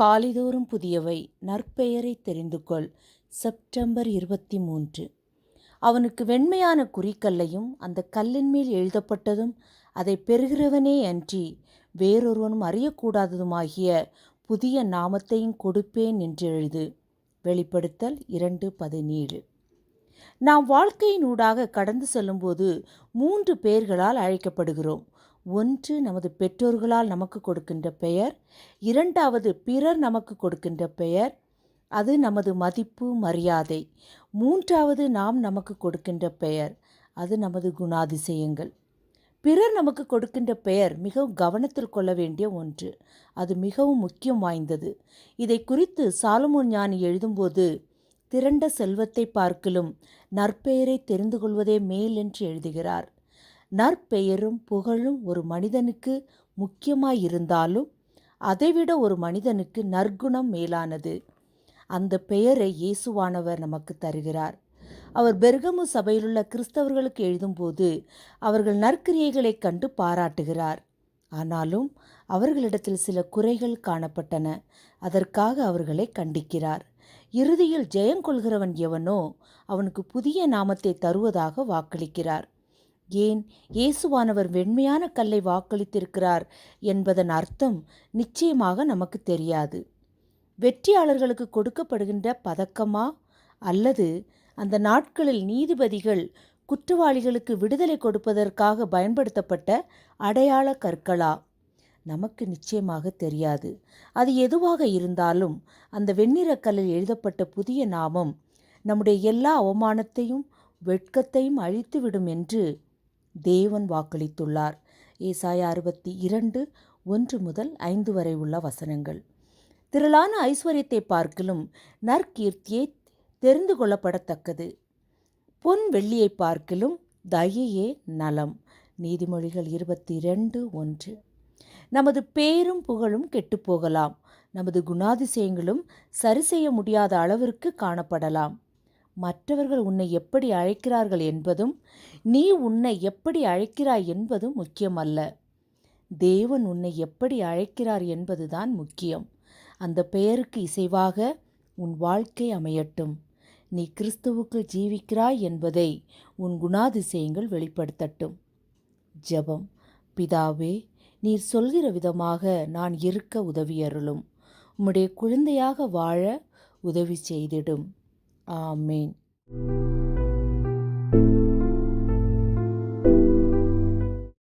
காலிதோறும் புதியவை நற்பெயரை தெரிந்து கொள் செப்டம்பர் இருபத்தி மூன்று அவனுக்கு வெண்மையான குறிக்கல்லையும் அந்த கல்லின் மேல் எழுதப்பட்டதும் அதை பெறுகிறவனே அன்றி வேறொருவனும் அறியக்கூடாததுமாகிய புதிய நாமத்தையும் கொடுப்பேன் என்று எழுது. வெளிப்படுத்தல் இரண்டு பதினேழு. நாம் வாழ்க்கையினூடாக கடந்து செல்லும்போது மூன்று பெயர்களால் அழைக்கப்படுகிறோம். ஒன்று நமது பெற்றோர்களால் நமக்கு கொடுக்கின்ற பெயர் இரண்டாவது பிறர் நமக்கு கொடுக்கின்ற பெயர் அது நமது மதிப்பு மரியாதை. மூன்றாவது நாம் நமக்கு கொடுக்கின்ற பெயர் அது நமது குணாதிசயங்கள். பிறர் நமக்கு கொடுக்கின்ற பெயர் மிகவும் கவனத்தில் கொள்ள வேண்டிய ஒன்று அது மிகவும் முக்கியம் வாய்ந்தது. இதை குறித்து சாலமோன் ஞானி எழுதும்போது திரண்ட செல்வத்தை பார்க்கிலும் நற்பெயரை தெரிந்து கொள்வதே மேல் என்று எழுதுகிறார். நற்பெயரும் புகழும் ஒரு மனிதனுக்கு முக்கியமாயிருந்தாலும் அதைவிட ஒரு மனிதனுக்கு நற்குணம் மேலானது. அந்த பெயரை இயேசுவானவர் நமக்கு தருகிறார். அவர் பெர்கமு சபையிலுள்ள கிறிஸ்தவர்களுக்கு எழுதும்போது அவர்கள் நற்கிரியைகளைக் கண்டு பாராட்டுகிறார். ஆனாலும் அவர்களிடத்தில் சில குறைகள் காணப்பட்டன. அதற்காக அவர்களை கண்டிக்கிறார். இறுதியில் ஜெயங்கொள்கிறவன் எவனோ அவனுக்கு புதிய நாமத்தை தருவதாக வாக்களிக்கிறார். ஏன் இயேசுவானவர் வெண்மையான கல்லை வாக்களித்திருக்கிறார் என்பதன் அர்த்தம் நிச்சயமாக நமக்கு தெரியாது. வெற்றியாளர்களுக்கு கொடுக்கப்படுகின்ற பதக்கமா? அல்லது அந்த நாட்களில் நீதிபதிகள் குற்றவாளிகளுக்கு விடுதலை கொடுப்பதற்காக பயன்படுத்தப்பட்ட அடையாள கற்களா? நமக்கு நிச்சயமாக தெரியாது. அது எதுவாக இருந்தாலும் அந்த வெண்ணிறக்கல்லில் எழுதப்பட்ட புதிய நாமம் நம்முடைய எல்லா அவமானத்தையும் வெட்கத்தையும் அழித்துவிடும் என்று தேவன் வாக்களித்துள்ளார். ஏசாய அறுபத்தி இரண்டு ஒன்று முதல் ஐந்து வரை உள்ள வசனங்கள். திரளான ஐஸ்வர்யத்தை பார்க்கிலும் நற்கீர்த்தியை தெரிந்து கொள்ளப்படத்தக்கது. பொன் வெள்ளியை பார்க்கிலும் தயையே நலம். நீதிமொழிகள் இருபத்தி ரெண்டு ஒன்று. நமது பேரும் புகழும் கெட்டுப்போகலாம் நமது குணாதிசயங்களும் சரி செய்ய முடியாத அளவிற்கு காணப்படலாம். மற்றவர்கள் உன்னை எப்படி அழைக்கிறார்கள் என்பதும் நீ உன்னை எப்படி அழைக்கிறாய் என்பதும் முக்கியமல்ல. தேவன் உன்னை எப்படி அழைக்கிறார் என்பதுதான் முக்கியம். அந்த பெயருக்கு இசைவாக உன் வாழ்க்கை அமையட்டும். நீ கிறிஸ்துவுக்குள் ஜீவிக்கிறாய் என்பதை உன் குணாதிசயங்கள் வெளிப்படுத்தட்டும். ஜெபம். பிதாவே நீர் சொல்கிற விதமாக நான் இருக்க உதவியருளும். உம்முடைய குழந்தையாக வாழ உதவி செய்திடும். ஆமேன்